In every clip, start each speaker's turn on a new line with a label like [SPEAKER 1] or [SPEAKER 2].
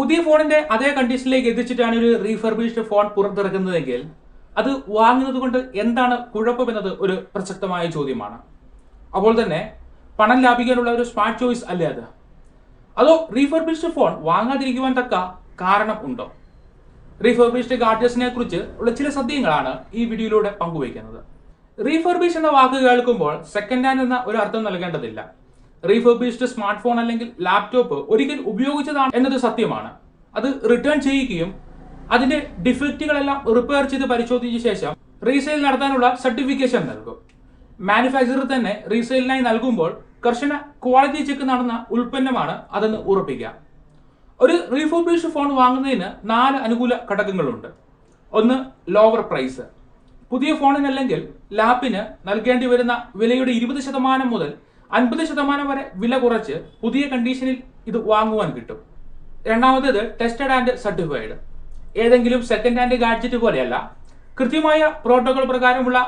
[SPEAKER 1] പുതിയ ഫോണിന്റെ അതേ കണ്ടീഷനിലേക്ക് എത്തിച്ചിട്ടാണ് ഒരു റീഫർബിഷ്ഡ് ഫോൺ പുറത്തിറക്കുന്നതെങ്കിൽ അത് വാങ്ങുന്നത് കൊണ്ട് എന്താണ് കുഴപ്പമെന്നത് ഒരു പ്രസക്തമായ ചോദ്യമാണ്. അപ്പോൾ തന്നെ പണം ലാഭിക്കാനുള്ള ഒരു സ്മാർട്ട് ചോയ്സ് അല്ലേ അത്? അതോ റീഫർബിഷ്ഡ് ഫോൺ വാങ്ങാതിരിക്കുവാൻ തക്ക കാരണം ഉണ്ടോ? റീഫർബിഷ്ഡ് ഗാഡ്ജറ്റ്സിനെ കുറിച്ച് ഉള്ള ചില സദ്യങ്ങളാണ് ഈ വീഡിയോയിലൂടെ പങ്കുവയ്ക്കുന്നത്. റീഫർബിഷ് എന്ന വാക്ക് കേൾക്കുമ്പോൾ സെക്കൻഡ് ഹാൻഡ് എന്ന ഒരു അർത്ഥം നൽകേണ്ടതില്ല. റീഫർബിഷ്ഡ് സ്മാർട്ട് ഫോൺ അല്ലെങ്കിൽ ലാപ്ടോപ്പ് ഒരിക്കൽ ഉപയോഗിച്ചതാണ് എന്നത് സത്യമാണ്. അത് റിട്ടേൺ ചെയ്യുകയും അതിന്റെ ഡിഫക്റ്റുകളെല്ലാം റിപ്പയർ ചെയ്ത് പരിശോധിച്ച ശേഷം റീസെയിൽ നടത്താനുള്ള സർട്ടിഫിക്കേഷൻ നൽകും. മാനുഫാക്ചറർ തന്നെ റീസെയിലിനായി നൽകുമ്പോൾ കർശന ക്വാളിറ്റി ചെക്ക് നടന്ന ഉൽപ്പന്നമാണ് അതെന്ന് ഉറപ്പിക്കാം. ഒരു റീഫർബിഷ്ഡ് ഫോൺ വാങ്ങുന്നതിന് നാല് അനുകൂല ഘടകങ്ങളുണ്ട്. ഒന്ന് ലോവർ പ്രൈസ് പുതിയ ഫോണിനല്ലെങ്കിൽ ലാപ്പിന് നൽകേണ്ടി വരുന്ന വിലയുടെ ഇരുപത് ശതമാനം മുതൽ അൻപത് ശതമാനം വരെ വില കുറച്ച് പുതിയ കണ്ടീഷനിൽ ഇത് വാങ്ങുവാൻ കിട്ടും. രണ്ടാമത്തേത് ടെസ്റ്റഡ് ആൻഡ് സർട്ടിഫൈഡ് ഏതെങ്കിലും സെക്കൻഡ് ഹാൻഡ് ഗാഡ്ജറ്റ് പോലെയല്ല കൃത്യമായ പ്രോട്ടോകോൾ പ്രകാരമുള്ള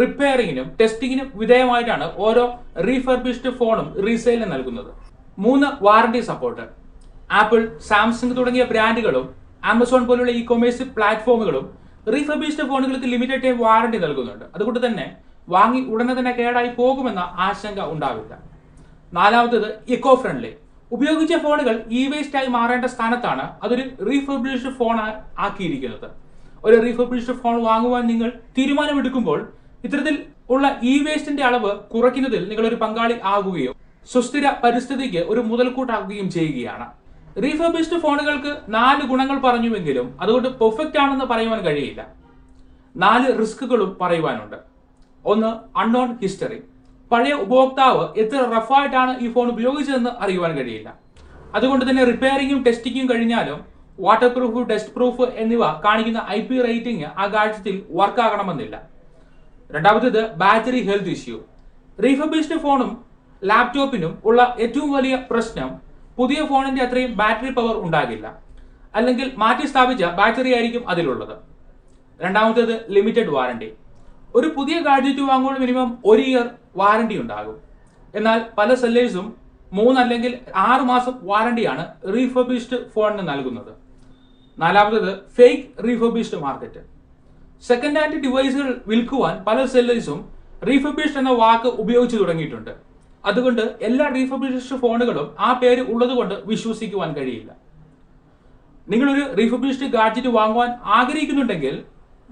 [SPEAKER 1] റിപ്പയറിങ്ങിനും ടെസ്റ്റിങ്ങിനും വിധേയമായിട്ടാണ് ഓരോ റീഫർബിഷ്ഡ് ഫോണും റീസെയിലിന് നൽകുന്നത്. മൂന്ന് വാറണ്ടി സപ്പോർട്ട് ആപ്പിൾ സാംസങ് തുടങ്ങിയ ബ്രാൻഡുകളും ആമസോൺ പോലുള്ള ഇ കൊമേഴ്സ് പ്ലാറ്റ്ഫോമുകളും റീഫർബിഷ്ഡ് ഫോണുകൾക്ക് ലിമിറ്റഡ് ടൈം വാറണ്ടി നൽകുന്നുണ്ട്. അതുകൊണ്ട് തന്നെ വാങ്ങി ഉടനെ തന്നെ കേടായി പോകുമെന്ന ആശങ്ക ഉണ്ടാവില്ല. നാലാമത്തേത് ഇക്കോ ഫ്രണ്ട്ലി ഉപയോഗിച്ച ഫോണുകൾ ഇ വേസ്റ്റ് ആയി മാറേണ്ട സ്ഥാനത്താണ് അതൊരു റീഫർബിഷ്ഡ് ഫോൺ ആക്കിയിരിക്കുന്നത്. ഒരു റീഫർബിഷ്ഡ് ഫോൺ വാങ്ങുവാൻ നിങ്ങൾ തീരുമാനമെടുക്കുമ്പോൾ ഇത്തരത്തിൽ ഉള്ള ഇ വേസ്റ്റിന്റെ അളവ് കുറയ്ക്കുന്നതിൽ നിങ്ങൾ ഒരു പങ്കാളി ആകുകയോ സുസ്ഥിര പരിസ്ഥിതിക്ക് ഒരു മുതൽക്കൂട്ടാക്കുകയും ചെയ്യുകയാണ്. റീഫർബിഷ്ഡ് ഫോണുകൾക്ക് നാല് ഗുണങ്ങൾ പറഞ്ഞുവെങ്കിലും അതുകൊണ്ട് പെർഫെക്റ്റ് ആണെന്ന് പറയുവാൻ കഴിയില്ല. നാല് റിസ്കുകളും പറയുവാനുണ്ട്. ഒന്ന് അൺനോൺ ഹിസ്റ്ററി പഴയ ഉപഭോക്താവ് എത്ര റഫായിട്ടാണ് ഈ ഫോൺ ഉപയോഗിച്ചതെന്ന് അറിയുവാൻ കഴിയില്ല. അതുകൊണ്ട് തന്നെ റിപ്പയറിങ്ങും ടെസ്റ്റിങ്ങും കഴിഞ്ഞാലും വാട്ടർ പ്രൂഫ് ഡസ്റ്റ് പ്രൂഫ് എന്നിവ കാണിക്കുന്ന ഐ പി റേറ്റിംഗ് ആ ഗാഡ്ജറ്റിൽ വർക്ക് ആകണമെന്നില്ല. രണ്ടാമത്തേത് ബാറ്ററി ഹെൽത്ത് ഇഷ്യൂ റീഫബിഷ്ഡ് ഫോണും ലാപ്ടോപ്പിനും ഉള്ള ഏറ്റവും വലിയ പ്രശ്നം പുതിയ ഫോണിന്റെ അത്രയും ബാറ്ററി പവർ ഉണ്ടാകില്ല. അല്ലെങ്കിൽ മാറ്റി സ്ഥാപിച്ച ബാറ്ററി ആയിരിക്കും അതിലുള്ളത്. രണ്ടാമത്തേത് ലിമിറ്റഡ് വാറണ്ടി ഒരു പുതിയ ഗാഡ്ജറ്റ് വാങ്ങുമ്പോൾ മിനിമം ഒരു ഇയർ വാറണ്ടി ഉണ്ടാകും. എന്നാൽ പല സെല്ലേഴ്സും മൂന്ന് അല്ലെങ്കിൽ ആറ് മാസം വാറണ്ടിയാണ് റീഫർബിഷ്ഡ് ഫോണിന് നൽകുന്നത്. നാലാമത്തത് fake refurbished market. Second hand ഡിവൈസുകൾ വിൽക്കുവാൻ പല സെല്ലേഴ്സും റീഫർബിഷ്ഡ് എന്ന വാക്ക് ഉപയോഗിച്ചു തുടങ്ങിയിട്ടുണ്ട്. അതുകൊണ്ട് എല്ലാ റീഫർബിഷ്ഡ് ഫോണുകളും ആ പേര് ഉള്ളതുകൊണ്ട് വിശ്വസിക്കുവാൻ കഴിയില്ല. നിങ്ങളൊരു റീഫർബിഷ്ഡ് ഗാഡ്ജറ്റ് വാങ്ങുവാൻ ആഗ്രഹിക്കുന്നുണ്ടെങ്കിൽ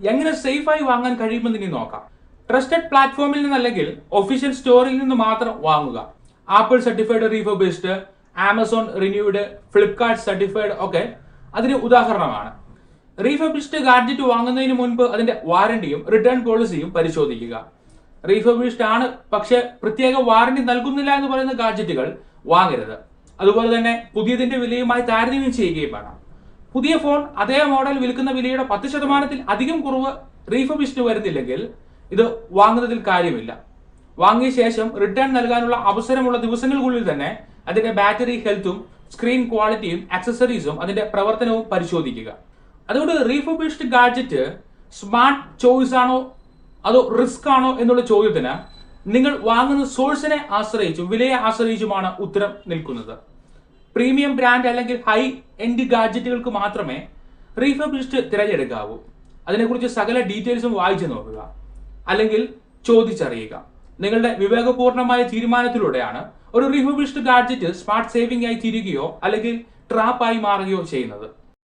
[SPEAKER 1] എങ്ങനെ സേഫായി വാങ്ങാൻ കഴിയുമെന്ന് ഇനി നോക്കാം. ട്രസ്റ്റഡ് പ്ലാറ്റ്ഫോമിൽ നിന്നല്ലെങ്കിൽ ഒഫീഷ്യൽ സ്റ്റോറിൽ നിന്ന് മാത്രം വാങ്ങുക. Apple certified refurbished Amazon renewed Flipkart certified ഒക്കെ അതിന് ഉദാഹരണമാണ്. റീഫർബിഷ്ഡ് ഗാഡ്ജറ്റ് വാങ്ങുന്നതിന് മുൻപ് അതിന്റെ വാറണ്ടിയും റിട്ടേൺ പോളിസിയും പരിശോധിക്കുക. റീഫർബിഷ്ഡ് ആണ് പക്ഷെ പ്രത്യേക വാറണ്ടി നൽകുന്നില്ല എന്ന് പറയുന്ന ഗാഡ്ജറ്റുകൾ വാങ്ങരുത്. അതുപോലെ തന്നെ പുതിയതിന്റെ വിലയുമായി താരതമ്യം ചെയ്യുകയും വേണം. പുതിയ ഫോൺ അതേ മോഡൽ വിൽക്കുന്ന വിലയുടെ പത്ത് ശതമാനത്തിൽ അധികം കുറവ് റീഫർബിഷ്ഡ് വരുന്നില്ലെങ്കിൽ ഇത് വാങ്ങുന്നതിൽ കാര്യമില്ല. വാങ്ങിയ ശേഷം റിട്ടേൺ നൽകാനുള്ള അവസരമുള്ള ദിവസങ്ങൾക്കുള്ളിൽ തന്നെ അതിന്റെ ബാറ്ററി ഹെൽത്തും സ്ക്രീൻ ക്വാളിറ്റിയും ആക്സസറീസും അതിന്റെ പ്രവർത്തനവും പരിശോധിക്കുക. അതുകൊണ്ട് റീഫബിഷ്ഡ് ഗാഡ്ജറ്റ് സ്മാർട്ട് ചോയ്സ് ആണോ അതോ റിസ്ക് ആണോ എന്നുള്ള ചോദ്യത്തിന് നിങ്ങൾ വാങ്ങുന്ന സോഴ്സിനെ ആശ്രയിച്ചും വിലയെ ആശ്രയിച്ചുമാണ് ഉത്തരം നിൽക്കുന്നത്. പ്രീമിയം ബ്രാൻഡ് അല്ലെങ്കിൽ ഹൈ എൻഡ് ഗാഡ്ജറ്റുകൾക്ക് മാത്രമേ റീഫർബിഷ്ഡ് തിരഞ്ഞെടുക്കാവൂ. അതിനെക്കുറിച്ച് സകല ഡീറ്റെയിൽസും വായിച്ചു നോക്കുക. അല്ലെങ്കിൽ ചോദിച്ചറിയുക. നിങ്ങളുടെ വിവേകപൂർണമായ തീരുമാനത്തിലൂടെയാണ് ഒരു റീഫർബിഷ്ഡ് ഗാഡ്ജറ്റ് സ്മാർട്ട് സേവിംഗ് ആയി തീരുകയോ അല്ലെങ്കിൽ ട്രാപ്പായി മാറുകയോ ചെയ്യുന്നത്.